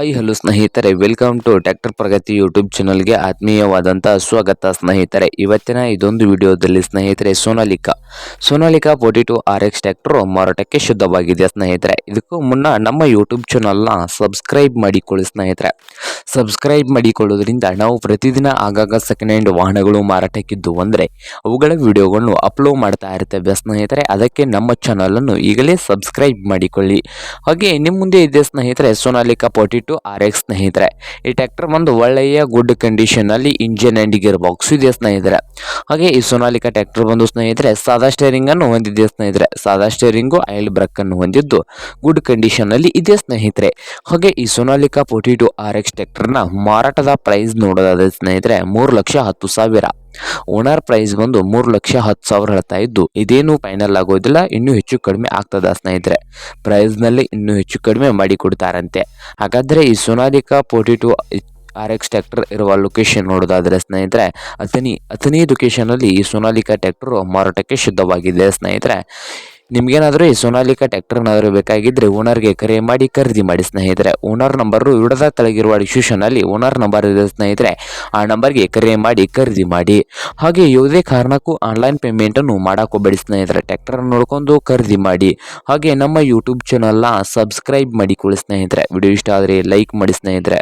High hello ಸ್ನೇಹಿತರೆ. Welcome to tractor Pragati YouTube ಚಾನಲ್ಗೆ ಆತ್ಮೀಯವಾದಂಥ ಸ್ವಾಗತ ಸ್ನೇಹಿತರೆ. ಇವತ್ತಿನ ಇದೊಂದು ವಿಡಿಯೋದಲ್ಲಿ ಸ್ನೇಹಿತರೆ Sonalika. Sonalika forty two R X tractor ಮಾರಾಟಕ್ಕೆ ಶುದ್ಧವಾಗಿದೆ ಸ್ನೇಹಿತರೆ. ಇದಕ್ಕೂ ಮುನ್ನ ನಮ್ಮ ಯೂಟ್ಯೂಬ್ ಚಾನಲ್ನ ಸಬ್ಸ್ಕ್ರೈಬ್ ಮಾಡಿಕೊಳ್ಳಿ ಸ್ನೇಹಿತರೆ. ಸಬ್ಸ್ಕ್ರೈಬ್ ಮಾಡಿಕೊಳ್ಳೋದ್ರಿಂದ ನಾವು ಪ್ರತಿದಿನ ಆಗಾಗ ಸೆಕೆಂಡ್ ಹ್ಯಾಂಡ್ ವಾಹನಗಳು ಮಾರಾಟಕ್ಕಿದ್ದು ಅಂದರೆ ಅವುಗಳ ವಿಡಿಯೋಗಳನ್ನು ಅಪ್ಲೋಡ್ ಮಾಡ್ತಾ ಇರ್ತೇವೆ ಸ್ನೇಹಿತರೆ. ಅದಕ್ಕೆ ನಮ್ಮ ಚಾನಲನ್ನು ಈಗಲೇ ಸಬ್ಸ್ಕ್ರೈಬ್ ಮಾಡಿಕೊಳ್ಳಿ. ಹಾಗೆ ನಿಮ್ಮ ಮುಂದೆ ಇದೆ ಸ್ನೇಹಿತರೆ Sonalika forty two R X ಸ್ನೇಹಿತರೆ. ಈ ಟ್ರ್ಯಾಕ್ಟರ್ ಒಂದು ಒಳ್ಳೆಯ ಗುಡ್ ಕಂಡೀಷನಲ್ಲಿ ಇಂಜಿನ್ ಆ್ಯಂಡ್ ಗಿರ್ ಬಾಕ್ಸ್ ಇದೆ ಸ್ನೇಹಿತರೆ. ಹಾಗೆ ಈ ಸೋನಾಲಿಕಾ ಟ್ರ್ಯಾಕ್ಟರ್ ಬಂದು ಸ್ನೇಹಿತರೆ ಸಾದಾ ಸ್ಟೇರಿಂಗನ್ನು ಹೊಂದಿದೆ ಸ್ನೇಹಿತರೆ. ಸಾದಾ ಸ್ಟೇರಿಂಗು ಆಯಿಲ್ ಬ್ರಕ್ಕನ್ನು ಹೊಂದಿದ್ದು ಗುಡ್ ಕಂಡೀಷನಲ್ಲಿ ಇದೆ ಸ್ನೇಹಿತರೆ. ಹಾಗೆ ಈ Sonalika forty two R X ಟ್ರ್ಯಾಕ್ಟರ್ನ ಮಾರಾಟದ ಪ್ರೈಸ್ ನೋಡೋದಾದರೆ ಸ್ನೇಹಿತರೆ ಮೂರು ಲಕ್ಷ ಹತ್ತು ಸಾವಿರ. ಓನರ್ ಪ್ರೈಸ್ ಬಂದು ಮೂರು ಲಕ್ಷ ಹತ್ತು ಸಾವಿರ ಹೇಳ್ತಾ ಇದ್ದು, ಇದೇನು ಫೈನಲ್ ಆಗೋದಿಲ್ಲ, ಇನ್ನೂ ಹೆಚ್ಚು ಕಡಿಮೆ ಆಗ್ತದ ಸ್ನೇಹಿತರೆ. ಪ್ರೈಸ್ನಲ್ಲಿ ಇನ್ನೂ ಹೆಚ್ಚು ಕಡಿಮೆ ಮಾಡಿ ಕೊಡ್ತಾರಂತೆ. ಹಾಗಾದರೆ ಈ Sonalika forty two R X tractor ಇರುವ ಲೊಕೇಶನ್ ನೋಡೋದಾದರೆ ಸ್ನೇಹಿತರೆ ಅಥನಿ ಅಥನಿ ಲೊಕೇಶನಲ್ಲಿ ಈ ಸೋನಾಲಿಕಾ ಟ್ರ್ಯಾಕ್ಟರ್ ಮಾರಾಟಕ್ಕೆ ಶುದ್ಧವಾಗಿದೆ ಸ್ನೇಹಿತರೆ. ನಿಮ್ಗೇನಾದರೂ ಈ ಸೋನಾಲಿಕಾ ಟ್ಯಾಕ್ಟರ್ನಾದರೂ ಬೇಕಾಗಿದ್ದರೆ ಓನರ್ಗೆ ಕರೆ ಮಾಡಿ ಖರೀದಿ ಮಾಡಿ ಸ್ನೇಹಿತರೆ. ಓನರ್ ನಂಬರು ಇಡದ ಕೆಳಗಿರುವ ಡಿಸ್ಕ್ರಿಪ್ಷನಲ್ಲಿ ಓನರ್ ನಂಬರ್ ಇದೆ ಸ್ನೇಹಿತರೆ. ಆ ನಂಬರ್ಗೆ ಕರೆ ಮಾಡಿ ಖರೀದಿ ಮಾಡಿ. ಹಾಗೆ ಯಾವುದೇ ಕಾರಣಕ್ಕೂ ಆನ್ಲೈನ್ ಪೇಮೆಂಟನ್ನು ಮಾಡೋಕ್ಕೋಗ್ಬೇಡಿ ಸ್ನೇಹಿತರೆ. ಟ್ಯಾಕ್ಟರ್ ನೋಡ್ಕೊಂಡು ಖರೀದಿ ಮಾಡಿ. ಹಾಗೆ ನಮ್ಮ ಯೂಟ್ಯೂಬ್ ಚಾನಲ್ನ ಸಬ್ಸ್ಕ್ರೈಬ್ ಮಾಡಿಕೊಳ್ಳಿ ಸ್ನೇಹಿತರೆ. ವಿಡಿಯೋ ಇಷ್ಟ ಆದರೆ ಲೈಕ್ ಮಾಡಿ ಸ್ನೇಹಿತರೆ.